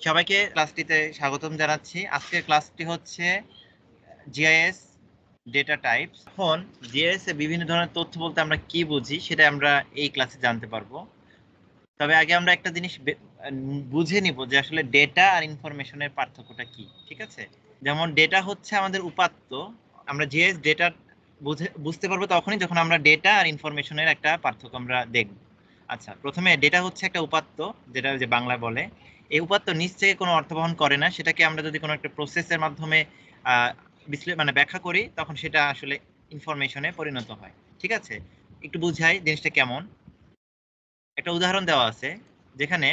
সবাইকে ক্লাসটিতে স্বাগতম জানাচ্ছি। আজকের ক্লাসটি হচ্ছে জিআইএস ডেটা টাইপস। এখন জিআইএস এ বিভিন্ন ধরনের তথ্য বলতে আমরা কি বুঝি সেটা আমরা এই ক্লাসে জানতে পারব। তবে আগে আমরা একটা জিনিস বুঝে নিব যে আসলে ডেটা আর ইনফরমেশনের পার্থক্যটা কি, ঠিক আছে? যেমন ডেটা হচ্ছে আমাদের উপাত্ত। আমরা জিআইএস ডেটা বুঝে, বুঝতে পারব তখনই যখন আমরা ডেটা আর ইনফরমেশনের একটা পার্থক্য আমরা দেখব। আচ্ছা প্রথমে ডেটা হচ্ছে একটা উপাত্ত, যেটা যে বাংলা বলে। এই উপাত্ত নিচ থেকে কোনো অর্থ বহন করে না। সেটাকে আমরা যদি কোনো একটা প্রসেসের মাধ্যমে মানে ব্যাখ্যা করি, তখন সেটা আসলে ইনফরমেশনে পরিণত হয়। ঠিক আছে? একটু বুঝাই জিনিসটা কেমন? একটা উদাহরণ দেওয়া আছে, যেখানে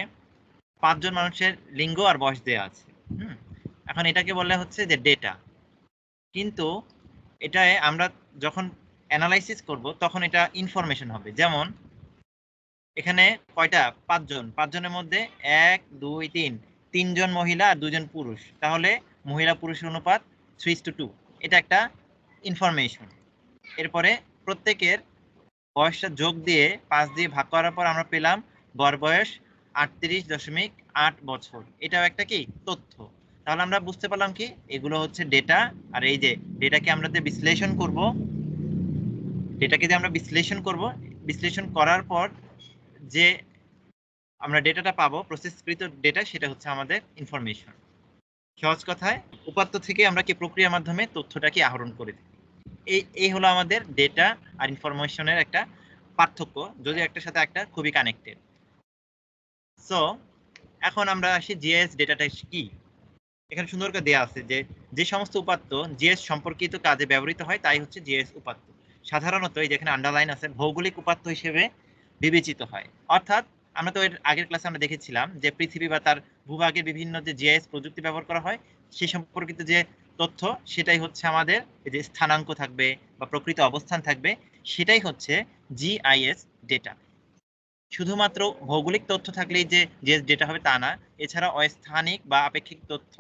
পাঁচজন মানুষের লিঙ্গ আর বয়স দেওয়া আছে। হুম? এখন এটাকে বলা হচ্ছে যে ডেটা কিন্তু এটায় আমরা যখন অ্যানালাইসিস করব, তখন এটা ইনফরমেশন হবে। যেমন এখানে কয়টা? পাঁচজন। পাঁচজনের মধ্যে এক, দুই, তিন। তিনজন মহিলা আর দুজন পুরুষ। তাহলে মহিলা পুরুষ অনুপাত থ্রি টু টু এটা একটা ইনফরমেশন এরপরে প্রত্যেকের বয়সটা যোগ দিয়ে পাঁচ দিয়ে ভাগ করার পর আমরা পেলাম গড় বয়স আটত্রিশ দশমিক আট বছর। এটাও একটা কি? তথ্য। তাহলে আমরা বুঝতে পারলাম কি? এগুলো হচ্ছে ডেটা আর এই যে ডেটাকে আমরা যে বিশ্লেষণ করব ডেটাকে যে আমরা বিশ্লেষণ করব, বিশ্লেষণ করার পর যে আমরা ডেটাটা পাবো প্রসেসকৃত ডেটা সেটা হচ্ছে আমাদের ইনফরমেশন সহজ কথায়, উপাত্ত থেকে আমরা কি প্রক্রিয়ার মাধ্যমে তথ্যটাকে আহরণ করে থাকি? এই এই হলো আমাদের ডেটা আর ইনফরমেশনের একটা পার্থক্য, যদি একটার সাথে একটা খুবই কানেক্টেড সো এখন আমরা আসি জিএস ডেটাটা কি? এখানে সুন্দর করে দেওয়া আছে যে যে সমস্ত উপাত্ত জিএস সম্পর্কিত কাজে ব্যবহৃত হয়, তাই হচ্ছে জিএস উপাত্ত। সাধারণত এই যেখানে আন্ডারলাইন আছে, ভৌগোলিক উপাত্ত হিসেবে বিবেচিত হয়। অর্থাৎ আমরা তো এর আগের ক্লাসে আমরা দেখেছিলাম যে পৃথিবী বা তার ভূভাগের বিভিন্ন যে জিআইএস প্রযুক্তি ব্যবহার করা হয়, সে সম্পর্কিত যে তথ্য, সেটাই হচ্ছে আমাদের যে স্থানাঙ্ক থাকবে বা প্রকৃত অবস্থান থাকবে, সেটাই হচ্ছে জিআইএস ডেটা শুধুমাত্র ভৌগোলিক তথ্য থাকলেই যে জিএস ডেটা হবে তা না, এছাড়া অস্থানিক বা আপেক্ষিক তথ্য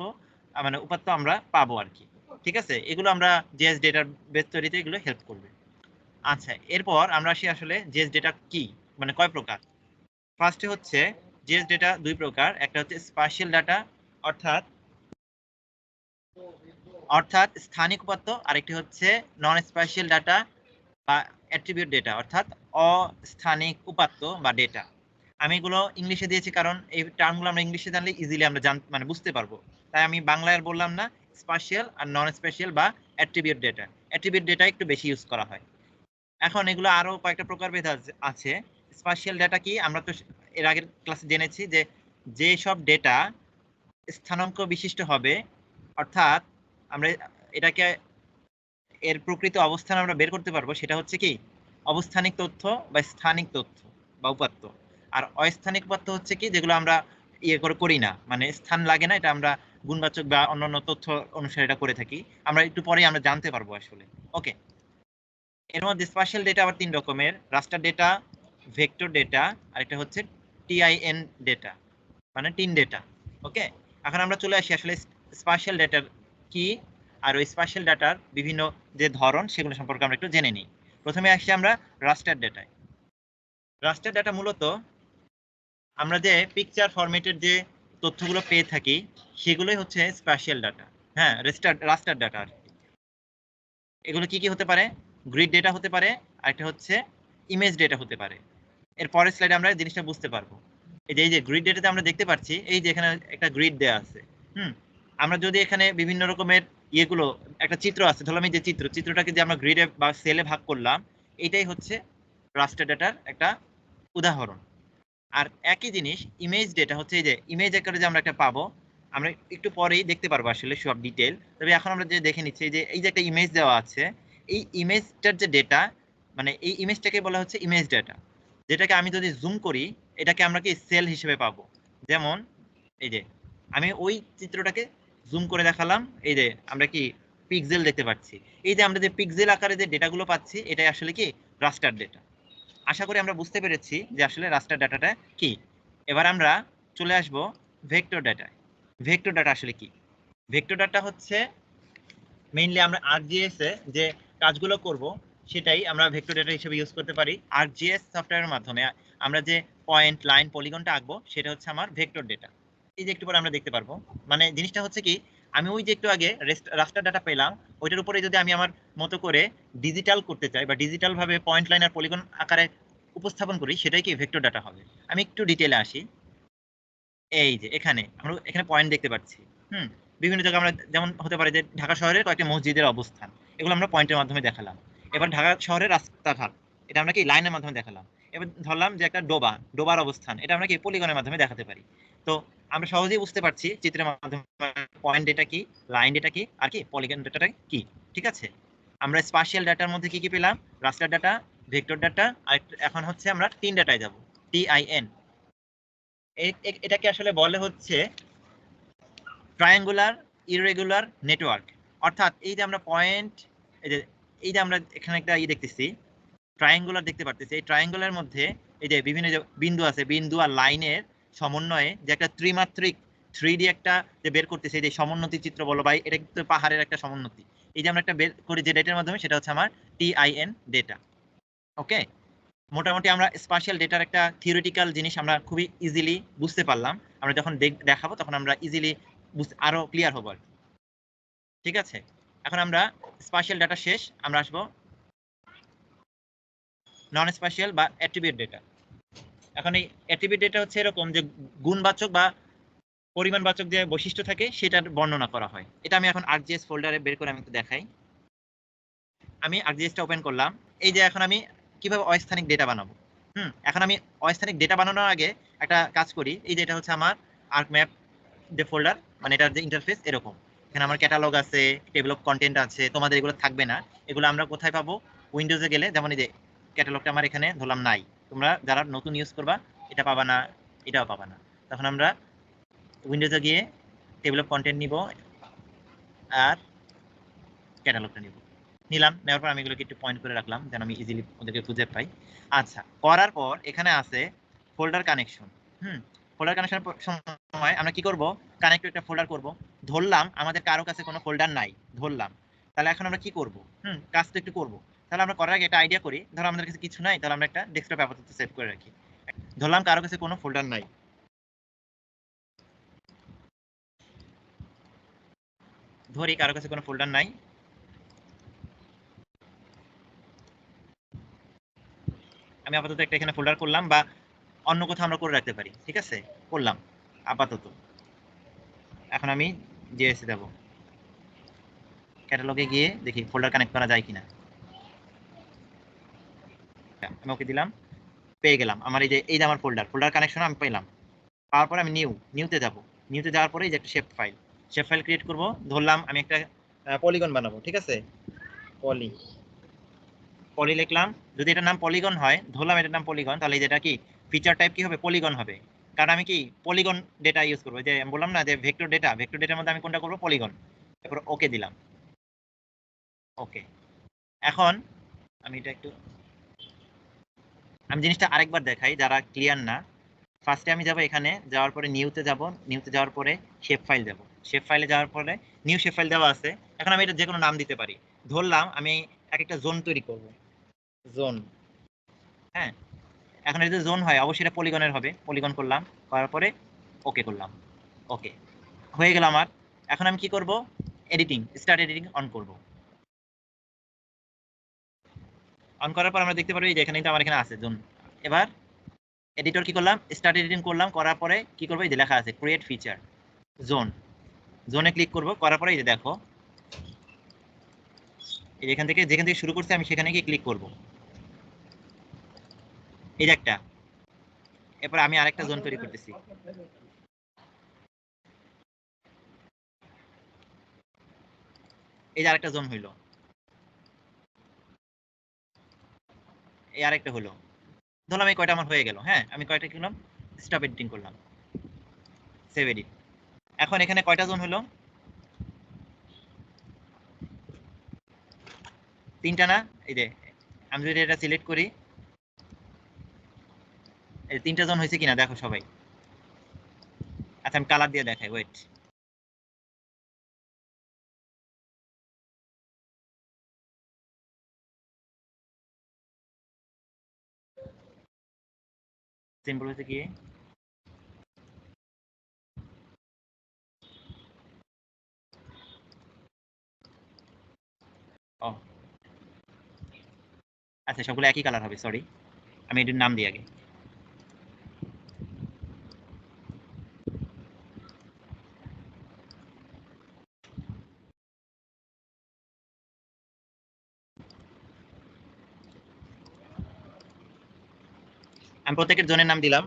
মানে উপাত্ত আমরা পাবো আর কি। ঠিক আছে? এগুলো আমরা জিএস ডেটার বেস তৈরিতে এগুলো হেল্প করবে। আচ্ছা এরপর আমরা আসি আসলে জিএস ডেটা কি? মানে কয় প্রকার? ফার্স্টে হচ্ছে জিএস ডেটা দুই প্রকার, একটা হচ্ছে স্পাশিয়াল ডাটা অর্থাৎ অর্থাৎ স্থানিক উপাত্ত, আরেকটি হচ্ছে নন স্পাশিয়াল ডাটা বা অ্যাট্রিবিউট ডেটা অর্থাৎ অস্থানিক উপাত্ত বা ডেটা আমি এগুলো ইংলিশে দিয়েছি কারণ এই টার্মগুলো আমরা ইংলিশে জানলে ইজিলি আমরা জান মানে বুঝতে পারব। তাই আমি বাংলায় আর বললাম না স্পাশিয়াল আর নন স্পেশাল বা অ্যাট্রিবিউট ডেটা অ্যাট্রিবিউট ডেটা একটু বেশি ইউজ করা হয়। এখন এগুলো আরও কয়েকটা প্রকারভেদ আছে। স্পাশিয়াল ডেটা কি? আমরা তো এর আগের ক্লাসে জেনেছি যে যে সব ডেটা স্থানাঙ্ক বিশিষ্ট হবে, অর্থাৎ আমরা এটাকে এর প্রকৃত অবস্থান আমরা বের করতে পারব, সেটা হচ্ছে কি? অবস্থানিক তথ্য বা স্থানিক তথ্য বা উপাত্ত। আর অস্থানিক উপাত্ত হচ্ছে কি? যেগুলো আমরা ইয়ে করে করি না। মানে স্থান লাগে না, এটা আমরা গুণবাচক বা অন্যান্য তথ্য অনুসারে এটা করে থাকি। আমরা একটু পরে আমরা জানতে পারব আসলে। ওকে এর মধ্যে স্পেশাল ডেটা আবার তিন রকমের। রাস্টার ডেটা ভেক্টর ডেটা আর একটা হচ্ছে টিআইএন ডেটা মানে টিন ডেটা, ওকে? এখন আমরা চলে আসি আসলে স্পেশাল ডেটার কি, আর ওই স্পেশাল ডাটার বিভিন্ন যে ধরন, সেগুলো সম্পর্কে আমরা একটু জেনে নিই। প্রথমে আসি আমরা রাস্টার ডেটায়। রাস্টার ডাটা মূলত আমরা যে পিকচার ফরম্যাটের যে তথ্যগুলো পেয়ে থাকি, সেগুলোই হচ্ছে স্পেশাল ডাটা হ্যাঁ রেস্টার রাস্টার ডাটা আর। এগুলো কি কি হতে পারে? গ্রিড ডেটা হতে পারে আর একটা হচ্ছে ইমেজ ডেটা হতে পারে। এর পরের স্লাইডে আমরা জিনিসটা বুঝতে পারব। এই যে এই যে গ্রিড ডেটাতে আমরা দেখতে পাচ্ছি, এই যে এখানে একটা গ্রিড দেওয়া আছে, হুম? আমরা যদি এখানে বিভিন্ন রকমের ইয়েগুলো, একটা চিত্র আছে ধরলাম এই যে চিত্র, চিত্রটাকে যে আমরা গ্রিডে বা সেলে ভাগ করলাম, এটাই হচ্ছে রাস্টার ডেটার একটা উদাহরণ। আর একই জিনিস ইমেজ ডেটা হচ্ছে এই যে ইমেজ আকারে যে আমরা একটা পাবো, আমরা একটু পরেই দেখতে পারব আসলে সব ডিটেল তবে এখন আমরা যে দেখে নিচ্ছি যে, এই যে একটা ইমেজ দেওয়া আছে, এই ইমেজটার যে ডেটা মানে এই ইমেজটাকে বলা হচ্ছে ইমেজ ডেটা যেটাকে আমি যদি জুম করি, এটাকে আমরা কি সেল হিসেবে পাবো? যেমন, এই যে, আমি ওই চিত্রটাকে জুম করে দেখালাম, এই যে, আমরা কি পিক্সেল দেখতে পাচ্ছি। এই যে, আমরা যে পিক্সেল আকারে যে ডেটাগুলো পাচ্ছি, এটাই আসলে কি? রাস্টার ডেটা আশা করি আমরা বুঝতে পেরেছি যে আসলে রাস্টার ডাটাটা কি। এবার আমরা চলে আসব ভেক্টর ডাটায় ভেক্টর ডাটা আসলে কি? ভেক্টর ডাটা হচ্ছে মেইনলি আমরা এ যে কাজগুলো করব সেটাই আমরা ভেক্টর ডেটা হিসেবে ইউজ করতে পারি। আরজিএস সফটওয়্যারের মাধ্যমে আমরা যে পয়েন্ট লাইন পলিগনটা আঁকবো, সেটা হচ্ছে আমার ভেক্টর ডেটা এই যে একটু পরে আমরা দেখতে পারব। মানে জিনিসটা হচ্ছে কি, আমি ওই যে একটু আগে রাস্টার ডাটা পেলাম, ওইটার উপরে যদি আমি আমার মতো করে ডিজিটাল করতে চাই বা ডিজিটাল ভাবে পয়েন্ট লাইন আর পলিগন আকারে উপস্থাপন করি, সেটাই কি ভেক্টর ডাটা হবে? আমি একটু ডিটেলে আসি। এই যে এখানে, আমরা এখানে পয়েন্ট দেখতে পাচ্ছি। হুম, বিভিন্ন জায়গায় আমরা যেমন হতে পারে যে ঢাকা শহরের কয়েকটা মসজিদের অবস্থান। এগুলো আমরা পয়েন্টের মাধ্যমে দেখালাম। এবার ঢাকা শহরের রাস্তাঘাট, এটা আমরা কি লাইনের মাধ্যমে দেখালাম? এবার ধরলাম যে একটা ডোবা, ডোবার অবস্থান, এটা আমরা কি পলিগনের মাধ্যমে দেখাতে পারি? তো আমরা সহজেই বুঝতে পারছি চিত্রের মাধ্যমে পয়েন্ট ডেটা কি লাইন ডেটা কি, আর কি পলিগন ডেটাটা কি, ঠিক আছে? আমরা স্পাশিয়াল ডাটার মধ্যে কি কি পেলাম? রাস্টার ডাটা ভেক্টর ডাটা আর এখন হচ্ছে আমরা তিন ডাটায় যাব টিআইএন এটাকে আসলে বলে হচ্ছে ট্রায়াঙ্গুলার ইরেগুলার নেটওয়ার্ক অর্থাৎ এই যে আমরা পয়েন্ট এই যে এই যে আমরা এখানে একটা ইয়ে দেখতেছি ট্রায়াঙ্গুলার দেখতে পারতেছি। এই ট্রায়াঙ্গুলার মধ্যে এই যে বিভিন্ন যে বিন্দু আছে, বিন্দু আর লাইনের সমন্বয়ে যে একটা ত্রিমাত্রিক থ্রি ডি একটা যে বের করতেছে যে সমোন্নতি চিত্র বলো বা এটা কিন্তু পাহাড়ের একটা সমোন্নতি। এই যে আমরা একটা বের করি যে ডেটার মাধ্যমে, সেটা হচ্ছে আমার টিআইএন ডেটা ওকে মোটামুটি আমরা স্পাশিয়াল ডেটার একটা থিওরিটিক্যাল জিনিস আমরা খুবই ইজিলি বুঝতে পারলাম। আমরা যখন দেখাবো, তখন আমরা ইজিলি আরও ক্লিয়ার হব আর ঠিক আছে? এখন আমরা স্পাশিয়াল ডাটা শেষ, আমরা আসব নন স্পাশিয়াল বা অ্যাট্রিবিউট ডেটা এখন এই অ্যাট্রিবিউট ডেটা হচ্ছে এরকম যে গুণবাচক বা পরিমাণবাচক যে বৈশিষ্ট্য থাকে, সেটার বর্ণনা করা হয়। এটা আমি এখন আরজিএস ফোল্ডারে বের করে আমি একটু দেখাই। আমি আরজিএসটা ওপেন করলাম। এই যে এখন আমি কীভাবে অস্থানিক ডেটা বানাবো? হুম, এখন আমি অস্থানিক ডেটা বানানোর আগে একটা কাজ করি। এই যে এটা হচ্ছে আমার আর্ক ম্যাপ যে ফোল্ডার মানে এটার যে ইন্টারফেস এরকম। এখানে আমার ক্যাটালগ আছে টেবিল অফ কন্টেন্ট আছে, তোমাদের এগুলো থাকবে না। এগুলো আমরা কোথায় পাবো? উইন্ডোজে গেলে, যেমন এই যে ক্যাটালগটা আমার এখানে ধরলাম নাই। তোমরা যারা নতুন ইউজ করবা, এটা পাবা না, এটাও পাবা না। তখন আমরা উইন্ডোজে গিয়ে টেবিল অফ কন্টেন্ট নিব আর ক্যাটালগটা নিব। নিলাম, নেওয়ার পর আমি এগুলোকে একটু পয়েন্ট করে রাখলাম, যেন আমি ইজিলি ওদেরকে খুঁজে পাই। আচ্ছা করার পর এখানে আছে folder connection hmm folder connection সময় আমরা কি করব? কানেক্ট একটা ফোল্ডার করব। ধরলাম আমাদের কারও কাছে কোনো ফোল্ডার নাই। ধরলাম। তাহলে এখন আমরা কি করব? হুম কাজটা একটু করব। তাহলে আমরা করার আগে একটা আইডিয়া করি। ধরো আমাদের কাছে কিছু নাই, তাহলে আমরা একটা ডেস্কটপ আপাতত সেভ করে রাখি। ধরলাম কারও কাছে কোনো ফোল্ডার নাই। ধরি কারও কাছে কোনো ফোল্ডার নাই। আমি আপাতত একটা এখানে ফোল্ডার করলাম বা অন্য কোথাও আমরা করে রাখতে পারি, ঠিক আছে? করলাম, আপাতত। এখন আমি জিএসএ দেব। ক্যাটালগে গিয়ে দেখি ফোল্ডার কানেক্ট করা যায় কিনা। আমি ওকে দিলাম, পেয়ে গেলাম। আমার এই যে এই যে আমার ফোল্ডার ফোল্ডার কানেকশন আমি পেলাম। পাওয়ার পরে আমি নিউ নিউতে যাব। নিউতে যাওয়ার পরে এই যে একটা shape file shape file create করব, ধরলাম আমি একটা পলিগন বানাবো, ঠিক আছে? পলি পলি লিখলাম। যদি এটার নাম পলিগন হয়, ধরলাম এটার নাম পলিগন তাহলে যেটা কি? ফিচার টাইপ কি হবে? পলিগন হবে। কারণ আমি কি পলিগন ডেটা ইউজ করব? যে বললাম না যে ভেক্টর ডেটা ভেক্টর ডেটার মধ্যে আমি কোনটা করব? পলিগন তারপর ওকে দিলাম। ওকে এখন আমি এটা একটু আমি জিনিসটা আরেকবার দেখাই, যারা ক্লিয়ার না ফার্স্টে আমি যাব এখানে, যাওয়ার পরে নিউতে যাব নিউতে যাওয়ার পরে শেপ ফাইল যাব শেপ ফাইলে যাওয়ার পরে নিউ শেপ ফাইল দেওয়া আছে। এখন আমি এটা যে কোনো নাম দিতে পারি। ধরলাম আমি এক একটা জোন তৈরি করব। জোন হ্যাঁ? এখন যদি জোন হয়, অবশ্যই এটা পলিগনের হবে। পলিগন করলাম, করার পরে ওকে করলাম। ওকে হয়ে গেল আমার। এখন আমি কি করব? এডিটিং স্টার্ট এডিটিং অন করব। অন করার পর আমরা দেখতে পারব যে এখানে আমার এখানে আছে জোন এবার এডিটর কি করলাম? স্টার্ট এডিটিং করলাম, করার পরে কি করব? এই যে লেখা আছে ক্রিয়েট ফিচার জোন জোনে ক্লিক করব, করার পরে এই যে দেখো এখান থেকে, যেখান থেকে শুরু করছি আমি সেখানে গিয়ে ক্লিক করব। যে একটা। এরপর আমি আরেকটা জোন তৈরি করতেছি। এই যে আরেকটা জোন হইল। এই আরেকটা হলো ধরলাম এই কয়টা আমার হয়ে গেল হ্যাঁ? আমি কয়টা করলাম স্টপ এডিটিং করলাম। সেভ এডিট এখন এখানে কয়টা জোন হলো তিনটা না? এই যে, আমি যদি এটা সিলেক্ট করি এই তিনটা জোন হয়েছে কিনা দেখো সবাই। আচ্ছা আমি কালার দিয়ে দেখাই ওয়েট সিম্পল হয়েছে কি? আচ্ছা সবগুলো একই কালার হবে সরি আমি এটির নাম দিই আগে। আমি প্রত্যেকের জনের নাম দিলাম।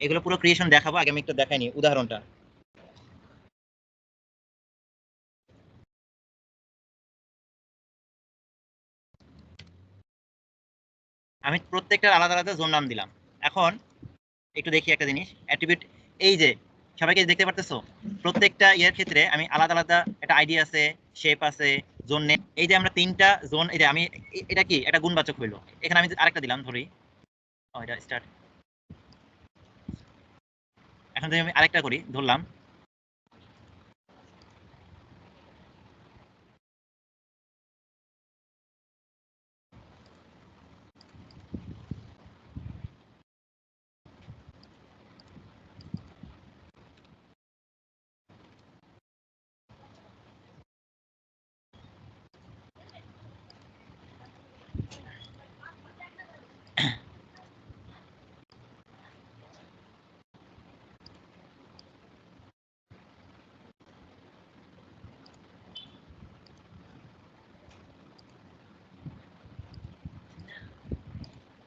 এগুলো পুরো ক্রিয়েশন দেখাবো, আগে আমি একটু দেখাইনি উদাহরণটা। আমি প্রত্যেকটার আলাদা আলাদা জোন নাম দিলাম। এখন একটু দেখি একটা জিনিস। অ্যাট্রিবিউট এই যে সবাইকে দেখতে পারতেছো? প্রত্যেকটা ইয়ের ক্ষেত্রে আমি আলাদা আলাদা একটা আইডিয়া আছে শেপ আছে জোন নেম এই যে আমরা তিনটা জোন এই যে আমি এটা কি? একটা গুণবাচক হইল। এখানে আমি আরেকটা দিলাম, ধরি। এটা স্টার্ট এখন যদি আমি আরেকটা করি, ধরলাম।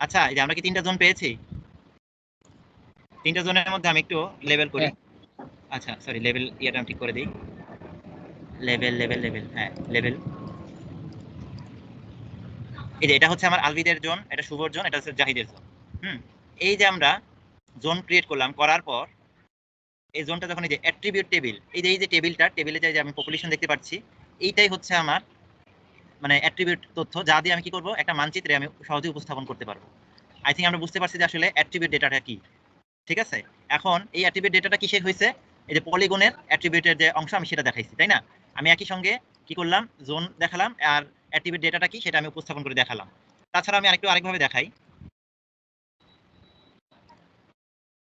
আচ্ছা এই যে আমরা কি তিনটা জোন পেয়েছি? তিনটা জোনের মধ্যে আমি একটু লেভেল করি। হ্যাঁ। আচ্ছা সরি লেভেল ইয়েটা আমি ঠিক করে দিই। লেভেল লেভেল লেভেল হ্যাঁ লেভেল এই যে এটা হচ্ছে আমার আলভিদের জোন এটা শুভর জোন এটা হচ্ছে জাহিদের জোন হুম এই যে আমরা জোন ক্রিয়েট করলাম করার পর এই জোনটা যখন এই যে অ্যাট্রিবিউট টেবিল এই যে এই যে টেবিলটা টেবিলে যে আমি পপুলেশন দেখতে পাচ্ছি এইটাই হচ্ছে আমার মানে অ্যাট্রিবিউট তথ্য যা দিয়ে আমি কি করব, একটা মানচিত্রে আমি সহজে উপস্থাপন করতে পারব। আই থিঙ্ক আমরা বুঝতে পারছি যে আসলে অ্যাট্রিবিউট ডেটাটা কি। ঠিক আছে? এখন এই অ্যাট্রিবিউট ডেটাটা কিসের হয়েছে? এই যে পলিগনের অ্যাট্রিবিউটের যে অংশ আমি সেটা দেখাইছি, তাই না? আমি একই সঙ্গে কি করলাম? জোন দেখালাম, আর অ্যাট্রিবিউট ডেটাটা কি সেটা আমি উপস্থাপন করে দেখালাম। তাছাড়া আমি আরেকটু আরেকভাবে দেখাই।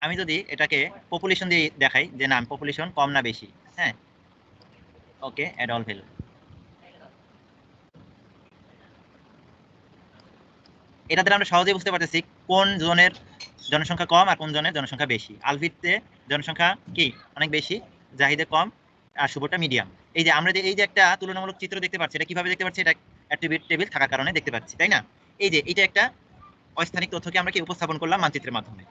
আমি যদি এটাকে পপুলেশন দিয়ে দেখাই, যে না পপুলেশন কম না বেশি হ্যাঁ? ওকে অ্যাড অল ভ্যালু এটা আমরা সহজেই বুঝতে পারতেছি কোন জোনের জনসংখ্যা কম আর কোন জনের জনসংখ্যা বেশি। আলভিতে জনসংখ্যা কি? অনেক বেশি, জাহিদে কম আর শুভটা মিডিয়াম। এই যে আমরা যে এই যে একটা তুলনামূলক চিত্র দেখতে পাচ্ছি, এটা কীভাবে দেখতে পাচ্ছি? এটা অ্যাট্রিবিউট টেবিল থাকার কারণে দেখতে পাচ্ছি, তাই না? এই যে এটা একটা অস্থানিক তথ্যকে আমরা কি উপস্থাপন করলাম মানচিত্রের মাধ্যমে।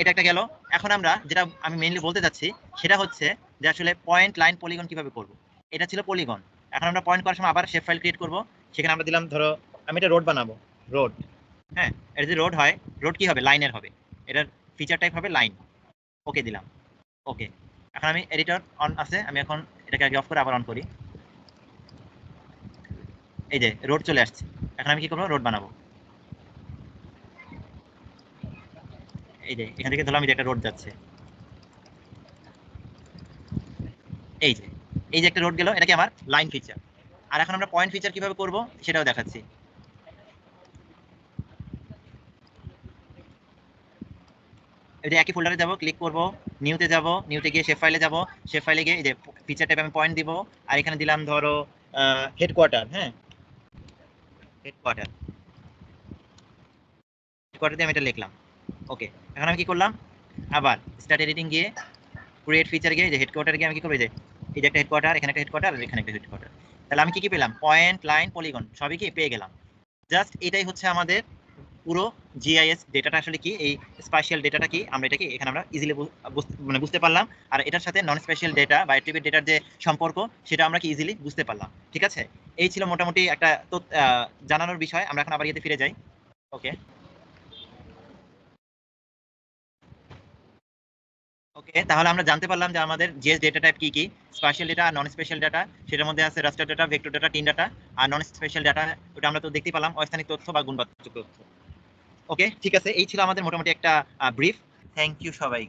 এটা একটা গেল। এখন আমরা যেটা আমি মেইনলি বলতে যাচ্ছি সেটা হচ্ছে যে আসলে পয়েন্ট লাইন পলিগন কীভাবে করব। এটা ছিল পলিগন এখন আমরা পয়েন্ট করার সময় আবার শেপ ফাইল ক্রিয়েট করব। সেখানে আমরা দিলাম, ধরো, আমি এটা রোড বানাবো। রোড হ্যাঁ এটা যদি রোড হয়, রোড কি হবে? লাইনের হবে। এটার ফিচার টাইপ হবে লাইন। ওকে দিলাম। ওকে এখন আমি এডিটর অন আছে, আমি এখন এটাকে আগে অফ করে আবার অন করি। এই যে, রোড চলে আসছে। এখন আমি কি করব? রোড বানাবো। এই যে, এখান থেকে ধরলাম যে একটা রোড যাচ্ছে। এই যে এই যে একটা রোড গেল এটা কি আমার লাইন ফিচার আর এখন আমরা পয়েন্ট ফিচার কীভাবে করব? সেটাও দেখাচ্ছি। এটা একই ফোল্ডারে যাব ক্লিক করব নিউতে যাব নিউতে গিয়ে শেপ ফাইলে যাব শেপ ফাইলে গিয়ে এই যে ফিচার টাইপ আমি পয়েন্ট দিব, আর এখানে দিলাম ধরো হেডকোয়ার্টার হ্যাঁ? হেডকোয়ার্টার হেডকোয়ার্টার দিয়ে আমি এটা লিখলাম। ওকে এখন আমি কি করলাম? আবার স্টার্ট এডিটিং গিয়ে ক্রিয়েট ফিচার গিয়ে যে হেডকোয়ার্টার গিয়ে আমি কি করব? যে, এই যে একটা হেডকোয়ার্টার এখানে একটা হেডকোয়ার্টার এখানে একটা হেডকোয়ার্টার তাহলে আমি কি কি পেলাম? পয়েন্ট লাইন পলিগন সবই কি পেয়ে গেলাম। জাস্ট এটাই হচ্ছে আমাদের পুরো জিআইএস ডেটাটা আসলে কি? এই স্পেশাল ডেটাটা কি? আমরা এটাকে এখানে আমরা ইজিলি মানে বুঝতে পারলাম। আর এটার সাথে নন স্পেশাল ডেটা বা অ্যাট্রিবিউট ডেটার যে সম্পর্ক, সেটা আমরা কি ইজিলি বুঝতে পারলাম। ঠিক আছে? এই ছিল মোটামুটি একটা জানানোর বিষয়। আমরা এখন আবার ইয়েতে ফিরে যাই। ওকে। ওকে, তাহলে আমরা জানতে পারলাম যে আমাদের জিএস ডেটা টাইপ কি কি? স্পেশাল ডেটা আর নন স্পেশাল ডেটা সেটার মধ্যে আছে raster data vector data TIN data আর নন স্পেশাল ডেটা ওটা আমরা তো দেখতে পেলাম। অস্থানিক তথ্য বা গুণবাচক তথ্য। ওকে ঠিক আছে এই ছিল আমাদের মোটামুটি একটা ব্রিফ থ্যাংক ইউ সবাই